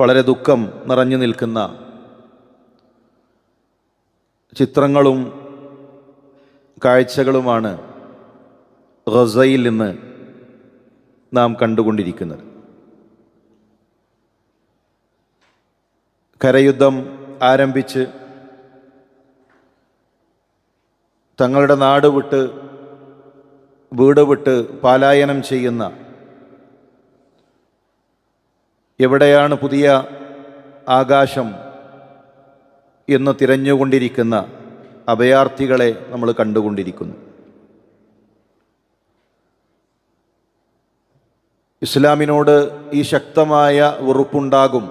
വളരെ ദുഃഖം നിറഞ്ഞു നിൽക്കുന്ന ചിത്രങ്ങളും കാഴ്ചകളുമാണ് ഗസയിൽ നിന്ന് നാം കണ്ടുകൊണ്ടിരിക്കുന്നത്. കരയുദ്ധം ആരംഭിച്ച് തങ്ങളുടെ നാട് വിട്ട് വീട് വിട്ട് പാലായനം ചെയ്യുന്ന എവിടെയാണ് പുതിയ ആകാശം എന്ന് തിരഞ്ഞുകൊണ്ടിരിക്കുന്ന അഭയാർത്ഥികളെ നമ്മൾ കണ്ടുകൊണ്ടിരിക്കുന്നു. ഇസ്ലാമിനോട് ഈ ശക്തമായ വെറുപ്പുണ്ടാകും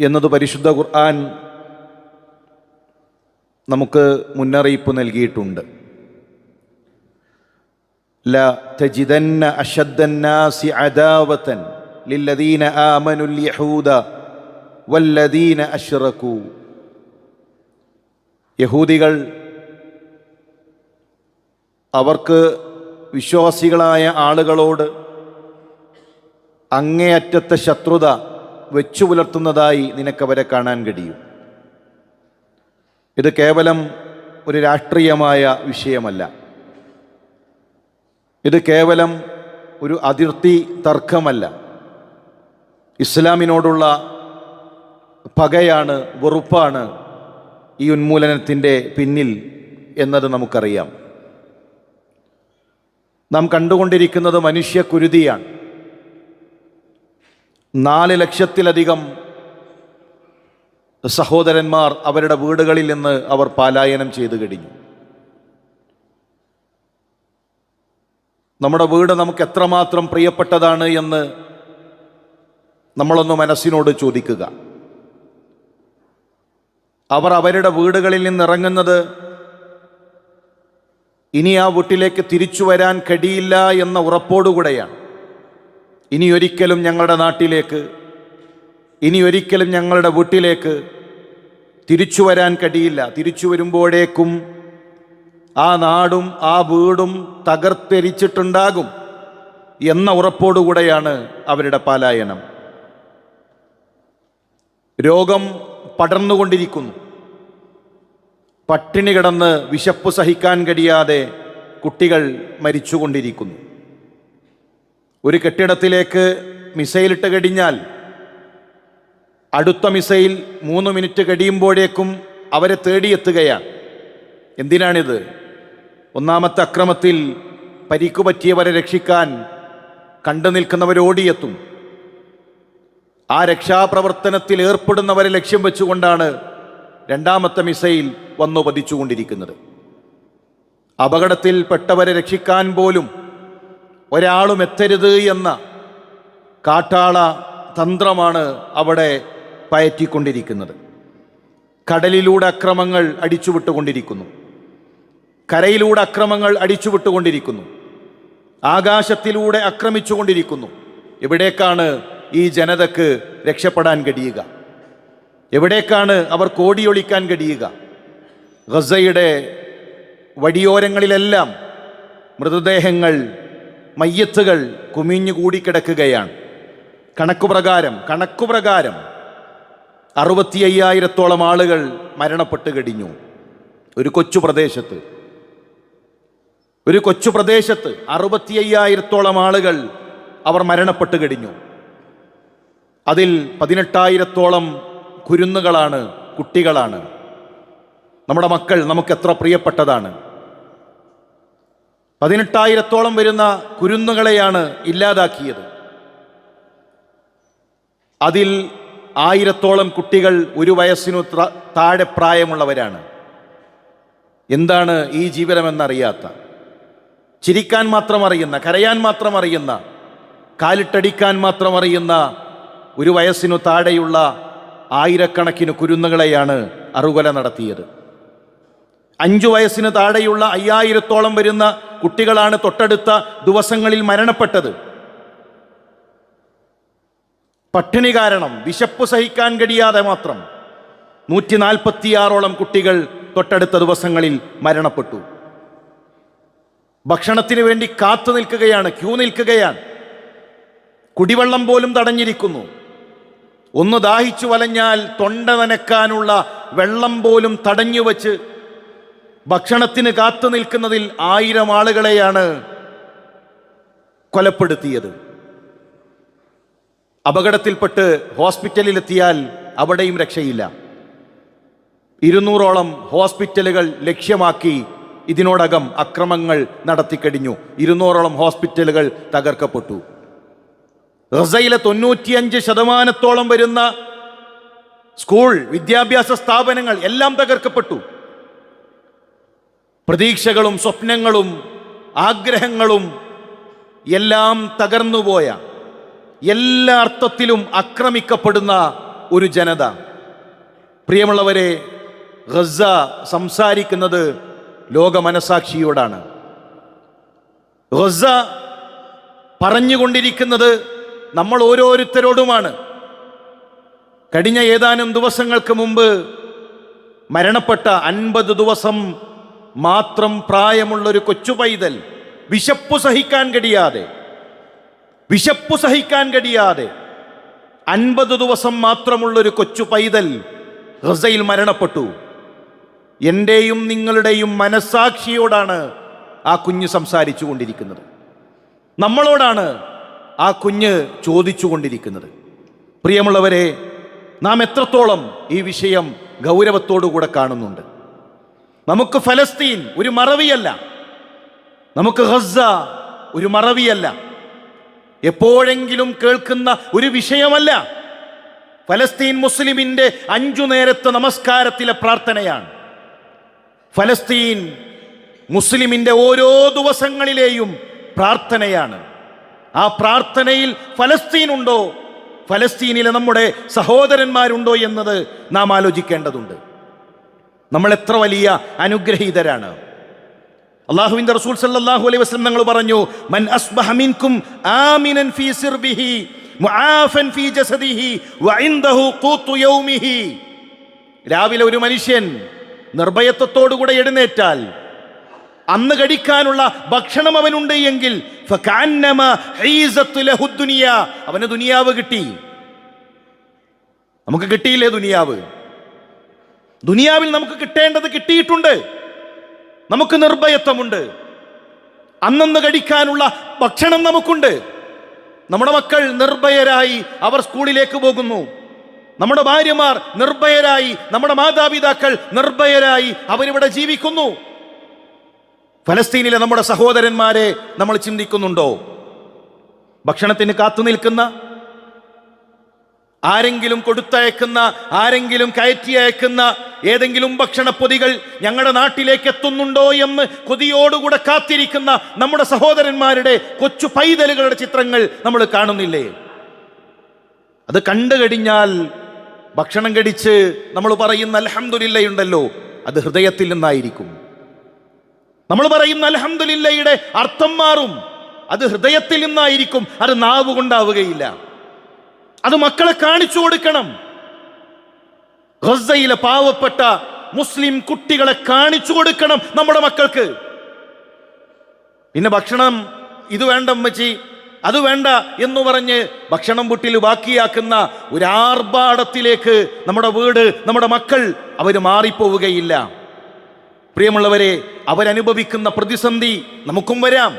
എന്നത് പരിശുദ്ധ ഖുർആൻ നമുക്ക് മുന്നറിയിപ്പ് നൽകിയിട്ടുണ്ട്. ല തജിദന്ന അഷദ്ദന്നാസി അദാവതൻ ലില്ലദീന ആമനുൽ യഹൂദ വല്ലദീന അഷ്റകു യഹൂദികൾ അവർക്ക് വിശ്വാസികളായ ആളുകളോട് അങ്ങേയറ്റത്തെ ശത്രുത വെച്ചു പുലർത്തുന്നതായി നിനക്കവരെ കാണാൻ കഴിയും. ഇത് കേവലം ഒരു രാഷ്ട്രീയമായ വിഷയമല്ല. ഇത് കേവലം ഒരു അതിർത്തി തർക്കമല്ല. ഇസ്ലാമിനോടുള്ള പകയാണ് വെറുപ്പാണ് ഈ ഉന്മൂലനത്തിന്റെ പിന്നിൽ എന്നത് നമുക്കറിയാം. നാം കണ്ടുകൊണ്ടിരിക്കുന്നത് മനുഷ്യക്കുരുതിയാണ് നാല് ലക്ഷത്തിലധികം സഹോദരന്മാർ അവരുടെ വീടുകളിൽ നിന്ന് അവർ പാലായനം ചെയ്തു കഴിഞ്ഞു. നമ്മുടെ വീട് നമുക്ക് എത്രമാത്രം പ്രിയപ്പെട്ടതാണ് എന്ന് നമ്മളൊന്ന് മനസ്സിനോട് ചോദിക്കുക. അവർ അവരുടെ വീടുകളിൽ നിന്നിറങ്ങുന്നത് ഇനി ആ വീട്ടിലേക്ക് തിരിച്ചു വരാൻ കഴിയില്ല എന്ന ഉറപ്പോടുകൂടെയാണ്. ഇനി ഒരിക്കലും ഞങ്ങളുടെ നാട്ടിലേക്ക് ഇനി ഒരിക്കലും ഞങ്ങളുടെ വീട്ടിലേക്ക് തിരിച്ചു വരാൻ കഴിയില്ല. തിരിച്ചു വരുമ്പോഴേക്കും ആ നാടും ആ വീടും തകർത്തെരിച്ചിട്ടുണ്ടാകും എന്ന ഉറപ്പോടുകൂടെയാണ് അവരുടെ പലായനം. രോഗം പടർന്നുകൊണ്ടിരിക്കുന്നു. പട്ടിണി കിടന്ന് വിശപ്പ് സഹിക്കാൻ കഴിയാതെ കുട്ടികൾ മരിച്ചുകൊണ്ടിരിക്കുന്നു. ഒരു കെട്ടിടത്തിലേക്ക് മിസൈലിട്ട് കഴിഞ്ഞാൽ അടുത്ത മിസൈൽ മൂന്ന് മിനിറ്റ് കഴിയുമ്പോഴേക്കും അവരെ തേടിയെത്തുകയാണ്. എന്തിനാണിത്? ഒന്നാമത്തെ അക്രമത്തിൽ പരിക്കു പറ്റിയവരെ രക്ഷിക്കാൻ കണ്ടു നിൽക്കുന്നവരോടിയെത്തും. ആ രക്ഷാപ്രവർത്തനത്തിൽ ഏർപ്പെടുന്നവരെ ലക്ഷ്യം വെച്ചുകൊണ്ടാണ് രണ്ടാമത്തെ മിസൈൽ വന്നു പതിച്ചുകൊണ്ടിരിക്കുന്നത്. അപകടത്തിൽപ്പെട്ടവരെ രക്ഷിക്കാൻ പോലും ഒരാളും എത്തരുത് എന്ന കാട്ടാള തന്ത്രമാണ് അവിടെ പയറ്റിക്കൊണ്ടിരിക്കുന്നത്. കടലിലൂടെ അക്രമങ്ങൾ അടിച്ചുവിട്ടുകൊണ്ടിരിക്കുന്നു. കരയിലൂടെ അക്രമങ്ങൾ അടിച്ചുവിട്ടുകൊണ്ടിരിക്കുന്നു. ആകാശത്തിലൂടെ ആക്രമിച്ചുകൊണ്ടിരിക്കുന്നു എവിടേക്കാണ് ഈ ജനതക്ക് രക്ഷപ്പെടാൻ കഴിയുക? എവിടേക്കാണ് അവർ കോടിയൊളിക്കാൻ കഴിയുക? ഗസയുടെ വടിയോരങ്ങളിലെല്ലാം മൃതദേഹങ്ങൾ മയ്യത്തുകൾ കുമിഞ്ഞുകൂടി കിടക്കുകയാണ് കണക്കുപ്രകാരം കണക്കുപ്രകാരം അറുപത്തി അയ്യായിരത്തോളം ആളുകൾ മരണപ്പെട്ട് കഴിഞ്ഞു. ഒരു കൊച്ചു പ്രദേശത്ത്. ഒരു കൊച്ചു പ്രദേശത്ത് അറുപത്തി അയ്യായിരത്തോളം ആളുകൾ അവർ മരണപ്പെട്ട് കഴിഞ്ഞു. അതിൽ പതിനെട്ടായിരത്തോളം കുരുന്നുകളാണ് കുട്ടികളാണ്. നമ്മുടെ മക്കൾ നമുക്ക് എത്ര പ്രിയപ്പെട്ടതാണ്. പതിനെട്ടായിരത്തോളം വരുന്ന കുരുന്നുകളെയാണ് ഇല്ലാതാക്കിയത്. അതിൽ ആയിരത്തോളം കുട്ടികൾ ഒരു വയസ്സിനു താഴെ പ്രായമുള്ളവരാണ്. എന്താണ് ഈ ജീവിതമെന്നറിയാത്ത ചിരിക്കാൻ മാത്രം അറിയുന്ന കരയാൻ മാത്രം അറിയുന്ന കാലിട്ടടിക്കാൻ മാത്രം അറിയുന്ന ഒരു വയസ്സിനു താഴെയുള്ള ആയിരക്കണക്കിന് കുരുന്നുകളെയാണ് അറുകൊല നടത്തിയത്. അഞ്ചു വയസ്സിന് താഴെയുള്ള അയ്യായിരത്തോളം വരുന്ന കുട്ടികളാണ് തൊട്ടടുത്ത ദിവസങ്ങളിൽ മരണപ്പെട്ടത്. പട്ടിണി കാരണം വിശപ്പ് സഹിക്കാൻ കഴിയാതെ മാത്രം നൂറ്റി നാൽപ്പത്തിയാറോളം കുട്ടികൾ തൊട്ടടുത്ത ദിവസങ്ങളിൽ മരണപ്പെട്ടു. ഭക്ഷണത്തിന് വേണ്ടി കാത്തു നിൽക്കുകയാണ് ക്യൂ നിൽക്കുകയാണ്. കുടിവെള്ളം പോലും തടഞ്ഞിരിക്കുന്നു. ഒന്ന് ദാഹിച്ചു വലഞ്ഞാൽ തൊണ്ട നനക്കാനുള്ള വെള്ളം പോലും തടഞ്ഞു വച്ച് ഭക്ഷണത്തിന് കാത്തു നിൽക്കുന്നതിൽ ആയിരം ആളുകളെയാണ് കൊലപ്പെടുത്തിയത്. അപകടത്തിൽപ്പെട്ട് ഹോസ്പിറ്റലിലെത്തിയാൽ അവിടെയും രക്ഷയില്ല. ഇരുന്നൂറോളം ഹോസ്പിറ്റലുകൾ ലക്ഷ്യമാക്കി ഇതിനോടകം അക്രമങ്ങൾ നടത്തിക്കഴിഞ്ഞു. ഇരുന്നൂറോളം ഹോസ്പിറ്റലുകൾ തകർക്കപ്പെട്ടു. ഗസയിലെ തൊണ്ണൂറ്റിയഞ്ച് ശതമാനത്തോളം വരുന്ന സ്കൂൾ വിദ്യാഭ്യാസ സ്ഥാപനങ്ങൾ എല്ലാം തകർക്കപ്പെട്ടു. പ്രതീക്ഷകളും സ്വപ്നങ്ങളും ആഗ്രഹങ്ങളും എല്ലാം തകർന്നുപോയ എല്ലാ അർത്ഥത്തിലും ആക്രമിക്കപ്പെടുന്ന ഒരു ജനത. പ്രിയമുള്ളവരെ ഗസ സംസാരിക്കുന്നത് ലോക മനസാക്ഷിയോടാണ് ഗസ പറഞ്ഞുകൊണ്ടിരിക്കുന്നത് നമ്മൾ ഓരോരുത്തരോടുമാണ്. കഴിഞ്ഞ ഏതാനും ദിവസങ്ങൾക്ക് മുമ്പ് മരണപ്പെട്ട അൻപത് ദിവസം മാത്രം പ്രായമുള്ളൊരു കൊച്ചു പൈതൽ വിശപ്പു സഹിക്കാൻ കഴിയാതെ വിശപ്പു സഹിക്കാൻ കഴിയാതെ അൻപത് ദിവസം മാത്രമുള്ളൊരു കൊച്ചു പൈതൽ ഗസയിൽ മരണപ്പെട്ടു. എന്റെയും നിങ്ങളുടെയും മനസാക്ഷിയോടാണ് ആ കുഞ്ഞ് സംസാരിച്ചു കൊണ്ടിരിക്കുന്നത്. നമ്മളോടാണ് ആ കുഞ്ഞ് ചോദിച്ചു കൊണ്ടിരിക്കുന്നത്. പ്രിയമുള്ളവരെ നാം എത്രത്തോളം ഈ വിഷയം ഗൗരവത്തോടുകൂടെ കാണുന്നുണ്ട്. നമുക്ക് ഫലസ്തീൻ ഒരു മറവിയല്ല. നമുക്ക് ഗസ ഒരു മറവിയല്ല. എപ്പോഴെങ്കിലും കേൾക്കുന്ന ഒരു വിഷയമല്ല. ഫലസ്തീൻ മുസ്ലിമിന്റെ അഞ്ചു നേരത്തെ നമസ്കാരത്തിലെ പ്രാർത്ഥനയാണ്. ഫലസ്തീൻ മുസ്ലിമിന്റെ ഓരോ ദിവസങ്ങളിലെയും പ്രാർത്ഥനയാണ്. ആ പ്രാർത്ഥനയിൽ ഫലസ്തീൻ ഉണ്ടോ? ഫലസ്തീനിലെ നമ്മുടെ സഹോദരന്മാരുണ്ടോ എന്നത് നാം ആലോചിക്കേണ്ടതുണ്ട്. നമ്മൾ എത്ര വലിയ അനുഗ്രഹീതരാണ്. അള്ളാഹുവിന്റെ റസൂൽ സല്ലാഹു അലൈഹി വസ്ലം ഞങ്ങൾ പറഞ്ഞു മൻ ആമിനൻ ഫീ സിർബിഹി മുആഫൻ ഫീ ജസദിഹി യൗമിഹി. രാവിലെ ഒരു മനുഷ്യൻ നിർഭയത്വത്തോടുകൂടെ എഴുന്നേറ്റാൽ അന്ന് കഴിക്കാനുള്ള ഭക്ഷണം അവനുണ്ട് എങ്കിൽ അവന് ദുനിയാവ് കിട്ടി. നമുക്ക് കിട്ടിയില്ലേ ദുനിയാവ്? ദുനിയാവിൽ നമുക്ക് കിട്ടേണ്ടത് കിട്ടിയിട്ടുണ്ട്. നമുക്ക് നിർഭയത്വമുണ്ട്. അന്നന്ന് കഴിക്കാനുള്ള ഭക്ഷണം നമുക്കുണ്ട്. നമ്മുടെ മക്കൾ നിർഭയരായി അവർ സ്കൂളിലേക്ക് പോകുന്നു. നമ്മുടെ ഭാര്യമാർ നിർഭയരായി നമ്മുടെ മാതാപിതാക്കൾ നിർഭയരായി അവരിവിടെ ജീവിക്കുന്നു. ഫലസ്തീനിലെ നമ്മുടെ സഹോദരന്മാരെ നമ്മൾ ചിന്തിക്കുന്നുണ്ടോ? ഭക്ഷണത്തിന് കാത്തു നിൽക്കുന്ന ആരെങ്കിലും കൊടുത്തയക്കുന്ന ആരെങ്കിലും കയറ്റി അയക്കുന്ന ഏതെങ്കിലും ഭക്ഷണപ്പൊതികൾ ഞങ്ങളുടെ നാട്ടിലേക്ക് എത്തുന്നുണ്ടോ എന്ന് കൊതിയോടുകൂടെ കാത്തിരിക്കുന്ന നമ്മുടെ സഹോദരന്മാരുടെ കൊച്ചു പൈതലുകളുടെ ചിത്രങ്ങൾ നമ്മൾ കാണുന്നില്ലേ? അത് കണ്ടു കഴിഞ്ഞാൽ ഭക്ഷണം കടിച്ച് നമ്മൾ പറയുന്ന അൽഹംദുലില്ലയുണ്ടല്ലോ അത് ഹൃദയത്തിൽ നിന്നായിരിക്കും. നമ്മൾ പറയുന്ന അലഹമുല്ലയുടെ അർത്ഥം മാറും അത് ഹൃദയത്തിൽ നിന്നായിരിക്കും അത് നാവ് കൊണ്ടാവുകയില്ല. അത് മക്കളെ കാണിച്ചു കൊടുക്കണം. ഗസയിലെ പാവപ്പെട്ട മുസ്ലിം കുട്ടികളെ കാണിച്ചു കൊടുക്കണം നമ്മുടെ മക്കൾക്ക്. പിന്നെ ഭക്ഷണം ഇത് വേണ്ട അമ്മച്ചി അത് വേണ്ട എന്ന് പറഞ്ഞ് ഭക്ഷണം പുട്ടിൽ ബാക്കിയാക്കുന്ന ഒരു ആർഭാടത്തിലേക്ക് നമ്മുടെ വീട് നമ്മുടെ മക്കൾ അവർ മാറിപ്പോവുകയില്ല. പ്രിയമുള്ളവരെ അവരനുഭവിക്കുന്ന പ്രതിസന്ധി നമുക്കും വരാം.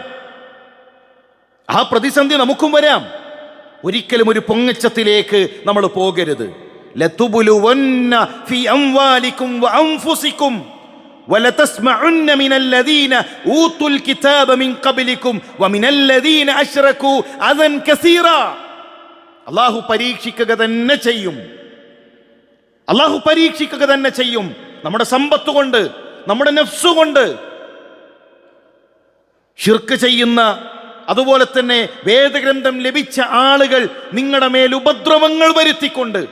ആ പ്രതിസന്ധി നമുക്കും വരാം. ഒരിക്കലും ഒരു പൊങ്ങച്ചത്തിലേക്ക് നമ്മൾ പോകരുത്. ലതുബുലുവന്ന ഫി അംവാലിക്കും ولتسمعن من الذين اوتوا الكتاب من قبلكم ومن الذين اشركوا اذى كثيرا അള്ളാഹു പരീക്ഷിക്കുക തന്നെ ചെയ്യും അള്ളാഹു പരീക്ഷിക്കുക തന്നെ ചെയ്യും നമ്മുടെ സമ്പത്ത് കൊണ്ട് നമ്മുടെ നഫ്സ് കൊണ്ട് ഷിർക്ക് ചെയ്യുന്ന അതുപോലെ തന്നെ വേദഗ്രന്ഥം ലഭിച്ച ആളുകൾ നിങ്ങളുടെ മേൽ ഉപദ്രവങ്ങൾ വരുത്തിക്കൊണ്ട്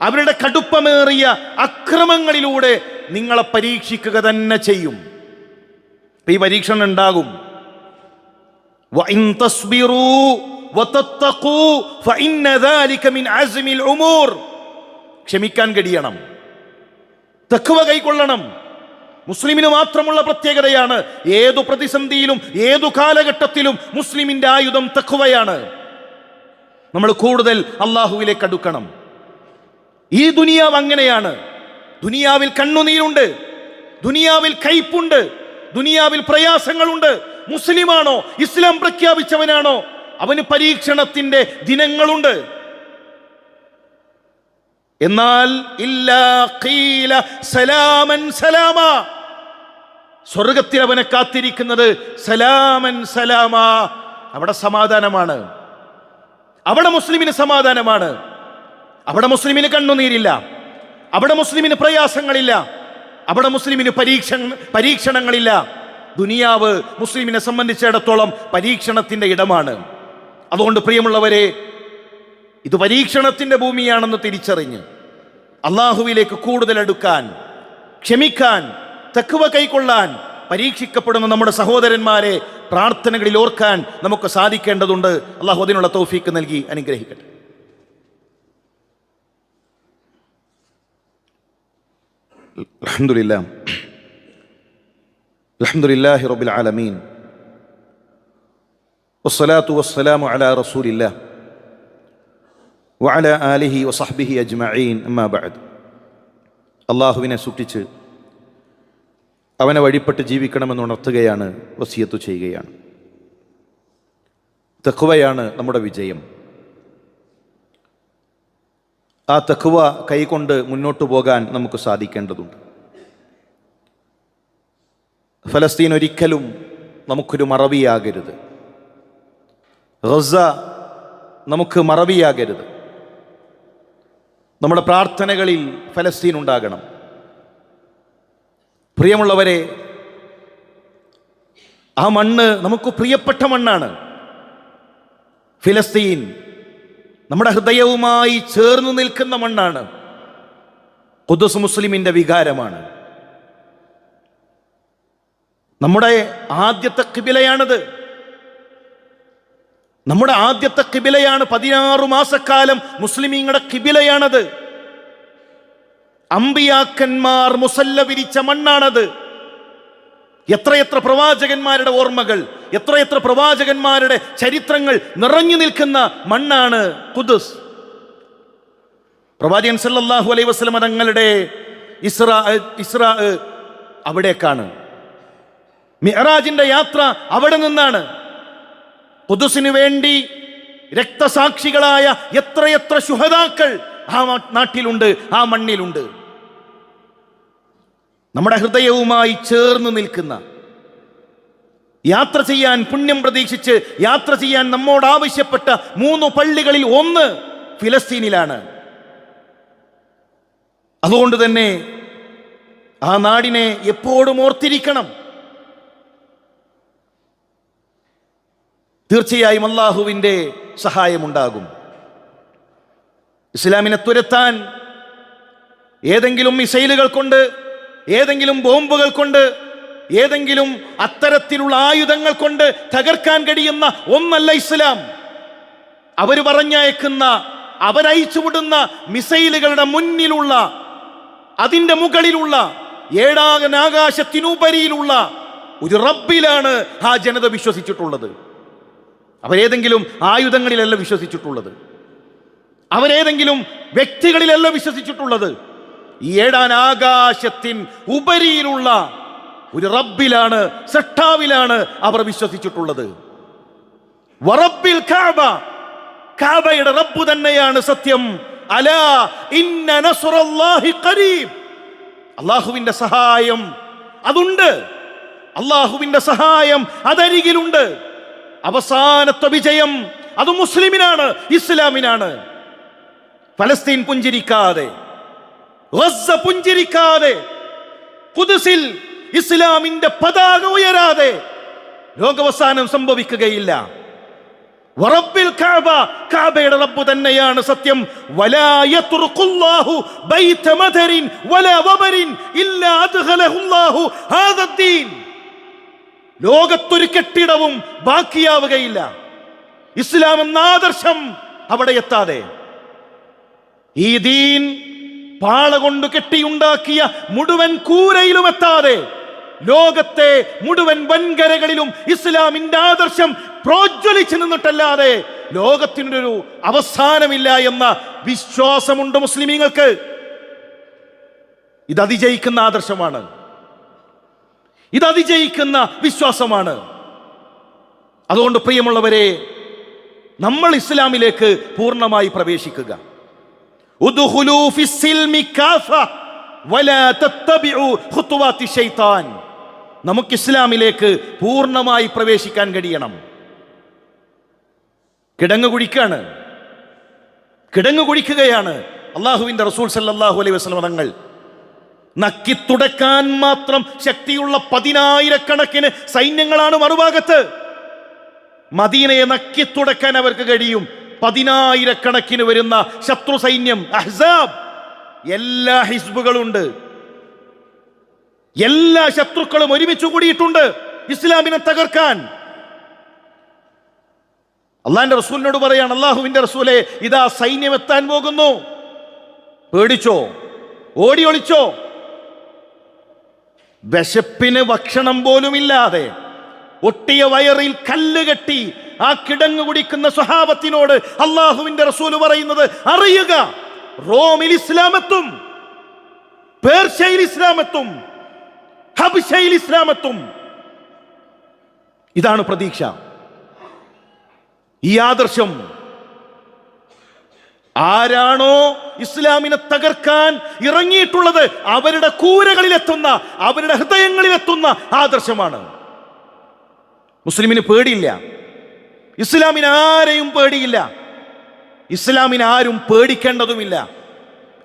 അവരുടെ കടുപ്പമേറിയ അക്രമങ്ങളിലൂടെ നിങ്ങളെ പരീക്ഷിക്കുക തന്നെ ചെയ്യും. ഈ പരീക്ഷണം ഉണ്ടാകും. ക്ഷമിക്കാൻ കഴിയണം. തക്കുവ കൈക്കൊള്ളണം. മുസ്ലിമിന് മാത്രമുള്ള പ്രത്യേകതയാണ് ഏതു പ്രതിസന്ധിയിലും ഏതു കാലഘട്ടത്തിലും മുസ്ലിമിന്റെ ആയുധം തക്കുവയാണ് നമ്മൾ കൂടുതൽ അള്ളാഹുവിലേക്ക് അടുക്കണം. ഈ ദുനിയാവ് അങ്ങനെയാണ്. ദുനിയാവിൽ കണ്ണുനീരുണ്ട്. ദുനിയാവിൽ കയ്പുണ്ട്. ദുനിയാവിൽ പ്രയാസങ്ങളുണ്ട്. മുസ്ലിമാണോ? ഇസ്ലാം പ്രഖ്യാപിച്ചവനാണോ? അവന് പരീക്ഷണത്തിന്റെ ദിനങ്ങളുണ്ട്. എന്നാൽ സലാമൻ സലാമ. സ്വർഗത്തിൽ അവനെ കാത്തിരിക്കുന്നത് സലാമൻ സലാമ. അവിടെ സമാധാനമാണ്. അവിടെ മുസ്ലിമിന് സമാധാനമാണ്. അവിടെ മുസ്ലിമിന് കണ്ണുനീരില്ല. അവിടെ മുസ്ലിമിന് പ്രയാസങ്ങളില്ല. അവിടെ മുസ്ലിമിന് പരീക്ഷ പരീക്ഷണങ്ങളില്ല. ദുനിയാവ് മുസ്ലിമിനെ സംബന്ധിച്ചിടത്തോളം പരീക്ഷണത്തിന്റെ ഇടമാണ്. അതുകൊണ്ട് പ്രിയമുള്ളവരെ ഇത് പരീക്ഷണത്തിന്റെ ഭൂമിയാണെന്ന് തിരിച്ചറിഞ്ഞ് അള്ളാഹുവിലേക്ക് കൂടുതൽ അടുക്കാൻ ക്ഷമിക്കാൻ തെക്കുവ കൈക്കൊള്ളാൻ പരീക്ഷിക്കപ്പെടുന്ന നമ്മുടെ സഹോദരന്മാരെ പ്രാർത്ഥനകളിൽ ഓർക്കാൻ നമുക്ക് സാധിക്കേണ്ടതുണ്ട്. അള്ളാഹു അതിനുള്ള തൗഫീക്ക് നൽകി അനുഗ്രഹിക്കട്ടെ. അൽഹംദുലില്ലാ. അൽഹംദുലില്ലാഹി റബ്ബിൽ ആലമീൻ. വസ്സലാത്തു വസ്സലാമു അലാ റസൂലില്ലാ. വഅല ആലിഹി വസഹ്ബിഹി അജ്മഈൻ. അമ്മാ ബഅദ്. അള്ളാഹുവിനെ സൂക്ഷിച്ച് അവനെ വഴിപ്പെട്ട് ജീവിക്കണമെന്ന് ഉണർത്തുകയാണ് വസിയത്ത് ചെയ്യുകയാണ്. തെക്കുവയാണ് നമ്മുടെ വിജയം. ആ തെക്കുവ കൈകൊണ്ട് മുന്നോട്ട് പോകാൻ നമുക്ക് സാധിക്കേണ്ടതുണ്ട്. ഫലസ്തീൻ ഒരിക്കലും നമുക്കൊരു മറവിയാകരുത്. റസ നമുക്ക് മറവിയാകരുത്. നമ്മുടെ പ്രാർത്ഥനകളിൽ ഫലസ്തീൻ ഉണ്ടാകണം. പ്രിയമുള്ളവരെ ആ മണ്ണ് നമുക്ക് പ്രിയപ്പെട്ട മണ്ണാണ്. ഫിലസ്തീൻ നമ്മുടെ ഹൃദയവുമായി ചേർന്ന് നിൽക്കുന്ന മണ്ണാണ്. ഖുദസ് മുസ്ലിമിന്റെ വികാരമാണ്. നമ്മുടെ ആദ്യത്തെ കിബിലയാണത് നമ്മുടെ ആദ്യത്തെ കിബിലയാണ് പതിനാറു മാസക്കാലം മുസ്ലിമീങ്ങളുടെ കിബിലയാണത് അമ്പിയാക്കന്മാർ മുസല്ല വിരിച്ച മണ്ണാണത്. എത്രയെത്ര പ്രവാചകന്മാരുടെ ഓർമ്മകൾ എത്രയെത്ര പ്രവാചകന്മാരുടെ ചരിത്രങ്ങൾ നിറഞ്ഞു നിൽക്കുന്ന മണ്ണാണ് കുദുസ് പ്രവാചകൻ സല്ലാഹു അലൈ വസ്ലമ തങ്ങളുടെ ഇസ്രാ ഇസ്രാ അവിടേക്കാണ്. മിഹറാജിന്റെ യാത്ര അവിടെ നിന്നാണ്. കുദുസിനു വേണ്ടി രക്തസാക്ഷികളായ എത്രയെത്ര ശുഹതാക്കൾ ആ നാട്ടിലുണ്ട് ആ മണ്ണിലുണ്ട്. നമ്മുടെ ഹൃദയവുമായി ചേർന്ന് നിൽക്കുന്ന യാത്ര ചെയ്യാൻ പുണ്യം പ്രതീക്ഷിച്ച് യാത്ര ചെയ്യാൻ നമ്മോട് ആവശ്യപ്പെട്ട മൂന്ന് പള്ളികളിൽ ഒന്ന് ഫിലസ്തീനിലാണ്. അതുകൊണ്ട് തന്നെ ആ നാടിനെ എപ്പോഴും ഓർത്തിരിക്കണം. തീർച്ചയായും അള്ളാഹുവിന്റെ സഹായമുണ്ടാകും. ഇസ്ലാമിനെ തുരത്താൻ ഏതെങ്കിലും മിസൈലുകൾ കൊണ്ട് ഏതെങ്കിലും ബോംബുകൾ കൊണ്ട് ഏതെങ്കിലും അത്തരത്തിലുള്ള ആയുധങ്ങൾ കൊണ്ട് തകർക്കാൻ കഴിയുന്ന ഒന്നല്ല ഇസ്ലാം. അവർ പറഞ്ഞയക്കുന്ന അവരയച്ചുവിടുന്ന മിസൈലുകളുടെ മുന്നിലുള്ള അതിന്റെ മുകളിലുള്ള ഏഴാകനാകാശത്തിനുപരിയിലുള്ള ഒരു റബ്ബിലാണ് ആ ജനത വിശ്വസിച്ചിട്ടുള്ളത്. അവരേതെങ്കിലും ആയുധങ്ങളിലല്ല വിശ്വസിച്ചിട്ടുള്ളത്. അവരേതെങ്കിലും വ്യക്തികളിലല്ല വിശ്വസിച്ചിട്ടുള്ളത്. ഈ ഏഴാൻ ആകാശത്തിൻ ഉപരിയിലുള്ള ഒരു റബ്ബിലാണ് സട്ടാവിലാണ് അവർ വിശ്വസിച്ചിട്ടുള്ളത്. വറബ്ബിൽ കാബ. കാബയുടെ റബ്ബ് തന്നെയാണ് സത്യം. അലാ ഇന്ന നസ്റുല്ലാഹി ഖരീബ്. അള്ളാഹുവിന്റെ സഹായം അതുണ്ട്. അള്ളാഹുവിന്റെ സഹായം അതരികിലുണ്ട്. അവസാനത്തെ വിജയം അത് മുസ്ലിമിനാണ് ഇസ്ലാമിനാണ്. ഫലസ്തീൻ പുഞ്ചിരിക്കാതെ പുഞ്ചിരിക്കാതെ കുതിസിൽ ഇസ്ലാമിന്റെ പതാക ഉയരാതെ ലോകവസാനം സംഭവിക്കുകയില്ല. വറബ്ബിൽ കഅബ കഅബയുടെ റബ്ബ് തന്നെയാണ് സത്യം. വലാ യത്റുഖുല്ലാഹു ബൈത മദരിൻ വലാ വബരിൻ ഇല്ലാ അദ്ഖലഹുല്ലാഹു ഹാദദ്ദീൻ ലോകത്തൊരു കെട്ടിടവും ബാക്കിയാവുകയില്ല. ഇസ്ലാം എന്ന ആദർശം അവിടെ എത്താതെ. ഈ ദീൻ പാള കൊണ്ട് കെട്ടിയുണ്ടാക്കിയ മുഴുവൻ കൂരയിലും എത്താതെ ലോകത്തെ മുഴുവൻ വൻകരകളിലും ഇസ്ലാമിന്റെ ആദർശം പ്രോജ്വലിച്ചു നിന്നിട്ടല്ലാതെ ലോകത്തിന്റെ ഒരു അവസാനമില്ല എന്ന വിശ്വാസമുണ്ട് മുസ്ലിമീങ്ങൾക്ക്. ഇത് അതിജയിക്കുന്ന ആദർശമാണ്. ഇത് അതിജയിക്കുന്ന വിശ്വാസമാണ്. അതുകൊണ്ട് പ്രിയമുള്ളവരെ നമ്മൾ ഇസ്ലാമിലേക്ക് പൂർണമായി പ്രവേശിക്കുക. നമുക്ക് ഇസ്ലാമിലേക്ക് പൂർണമായി പ്രവേശിക്കാൻ കഴിയണം. കിടങ്ങ് കുഴിക്കാണ്. കിടങ്ങ് കുഴിക്കുകയാണ്. അള്ളാഹുവിന്റെ റസൂൽ സല്ലാഹു അലൈഹി വസല്ലം തങ്ങൾ. നക്കി തുടക്കാൻ മാത്രം ശക്തിയുള്ള പതിനായിരക്കണക്കിന് സൈന്യങ്ങളാണ് മറുഭാഗത്ത്. മദീനയെ നക്കി തുടക്കാൻ അവർക്ക് കഴിയും. പതിനായിരക്കണക്കിന് വരുന്ന ശത്രു സൈന്യം അഹ്സാബ്. എല്ലാ ഹിസ്ബുകളുണ്ട്. എല്ലാ ശത്രുക്കളും ഒരുമിച്ച് കൂടിയിട്ടുണ്ട് ഇസ്ലാമിനെ തകർക്കാൻ. അള്ളാന്റെ റസൂലിനോട് പറയാണ് അള്ളാഹുവിന്റെ റസൂലെ ഇതാ സൈന്യം എത്താൻ പോകുന്നു. പേടിച്ചോ? ഓടി ഒളിച്ചോ? വിശപ്പിന് ഭക്ഷണം പോലുമില്ലാതെ ഒട്ടിയ വയറിൽ കല്ല് കെട്ടി ആ കിടങ്ങ് കുടിക്കുന്ന സ്വഹാബത്തിനോട് അള്ളാഹുവിന്റെ റസൂൽ പറയുന്നത് അറിയുക റോമിൽ ഇസ്ലാമത്തും പേർഷ്യയിൽ ഇസ്ലാമത്തും ഹബിഷയിൽ ഇസ്ലാമത്തും. ഇതാണ് പ്രതീക്ഷ. ഈ ആദർശം ആരാണോ ഇസ്ലാമിനെ തകർക്കാൻ ഇറങ്ങിയിട്ടുള്ളത് അവരുടെ കൂരകളിലെത്തുന്ന അവരുടെ ഹൃദയങ്ങളിലെത്തുന്ന ആദർശമാണ്. മുസ്ലിമിന് പേടിയില്ല. ഇസ്ലാമിന് ആരെയും പേടിയില്ല. ഇസ്ലാമിന് ആരും പേടിക്കേണ്ടതുമില്ല.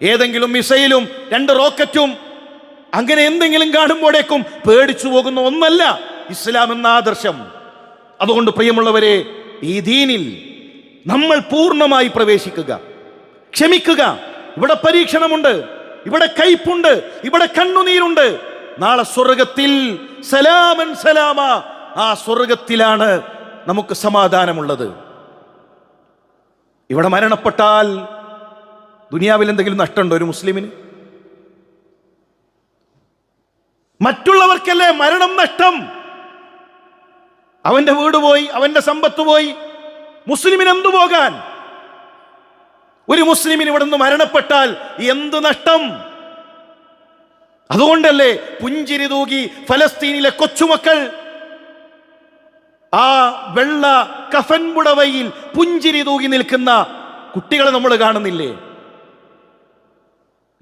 ഏതെങ്കിലും മിസൈലും രണ്ട് റോക്കറ്റും അങ്ങനെ എന്തെങ്കിലും കാണുമ്പോഴേക്കും പേടിച്ചു പോകുന്ന ഒന്നല്ല ഇസ്ലാം എന്ന ആദർശം. അതുകൊണ്ട് പ്രിയമുള്ളവരെ ഈ ദീനിൽ നമ്മൾ പൂർണമായി പ്രവേശിക്കുക. ക്ഷമിക്കുക. ഇവിടെ പരീക്ഷണമുണ്ട്. ഇവിടെ കയ്പുണ്ട്. ഇവിടെ കണ്ണുനീരുണ്ട്. നാളെ സ്വർഗത്തിൽ സലാമൻ സലാമ. ആ സ്വർഗത്തിലാണ് നമുക്ക് സമാധാനമുള്ളത്. ഇവിടെ മരണപ്പെട്ടാൽ ദുനിയാവിൽ എന്തെങ്കിലും നഷ്ടമുണ്ടോ ഒരു മുസ്ലിമിന്? മറ്റുള്ളവർക്കല്ലേ മരണം നഷ്ടം? അവന്റെ വീട് പോയി അവന്റെ സമ്പത്ത് പോയി മുസ്ലിമിന് എന്തു പോകാൻ? ഒരു മുസ്ലിമിന് ഇവിടെ നിന്ന് മരണപ്പെട്ടാൽ എന്ത് നഷ്ടം? അതുകൊണ്ടല്ലേ പുഞ്ചിരി തൂകി ഫലസ്തീനിലെ കൊച്ചുമക്കൾ ആ വെള്ള കഫൻ പുടവയിൽ പുഞ്ചിരി തൂകി നിൽക്കുന്ന കുട്ടികളെ നമ്മൾ കാണുന്നില്ലേ?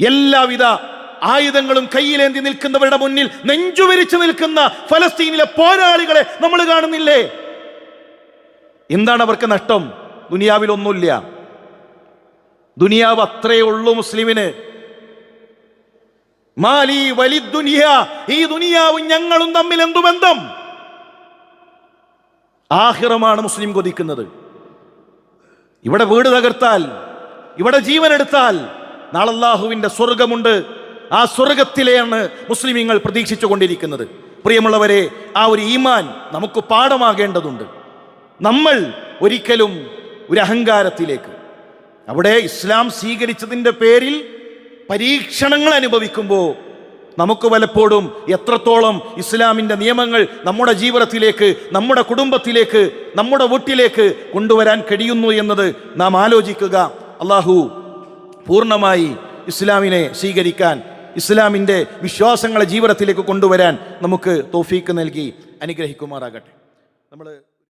എല്ലാവിധ ആയുധങ്ങളും കയ്യിലേന്തി നിൽക്കുന്നവരുടെ മുന്നിൽ നെഞ്ചുവിരിച്ചു നിൽക്കുന്ന ഫലസ്തീനിലെ പോരാളികളെ നമ്മൾ കാണുന്നില്ലേ? എന്താണ് അവർക്ക് നഷ്ടം? ദുനിയാവിൽ ഒന്നുമില്ല. ദുനിയാവ് അത്രയേ ഉള്ളൂ മുസ്ലിമിന്. മാലി വലി ദുനിയ ഈ ദുനിയാവും ഞങ്ങളും തമ്മിൽ എന്തു ബന്ധം ആഹിറമാണ് മുസ്ലിം കൊതിക്കുന്നത്. ഇവിടെ വീട് തകർത്താൽ ഇവിടെ ജീവൻ എടുത്താൽ നാളല്ലാഹുവിന്റെ സ്വർഗമുണ്ട് ആ സ്വർഗത്തിലെയാണ് മുസ്ലിമീങ്ങൾ പ്രതീക്ഷിച്ചു കൊണ്ടിരിക്കുന്നത്. പ്രിയമുള്ളവരെ ആ ഒരു ഈമാൻ നമുക്ക് പാഠമാകേണ്ടതുണ്ട്. നമ്മൾ ഒരിക്കലും ഒരു അഹങ്കാരത്തിലേക്ക്. അവിടെ ഇസ്ലാം സ്വീകരിച്ചതിന്റെ പേരിൽ പരീക്ഷണങ്ങൾ അനുഭവിക്കുമ്പോൾ നമുക്ക് പലപ്പോഴും എത്രത്തോളം ഇസ്ലാമിന്റെ നിയമങ്ങൾ നമ്മുടെ ജീവിതത്തിലേക്ക് നമ്മുടെ കുടുംബത്തിലേക്ക് നമ്മുടെ വീട്ടിലേക്ക് കൊണ്ടുവരാൻ കഴിയുന്നു എന്നത് നാം ആലോചിക്കുക. അള്ളാഹു പൂർണമായി ഇസ്ലാമിനെ സ്വീകരിക്കാൻ ഇസ്ലാമിന്റെ വിശ്വാസങ്ങളെ ജീവിതത്തിലേക്ക് കൊണ്ടുവരാൻ നമുക്ക് തോഫീക്ക് നൽകി. അനുഗ്രഹിക്കുമാറാകട്ടെ. നമ്മൾ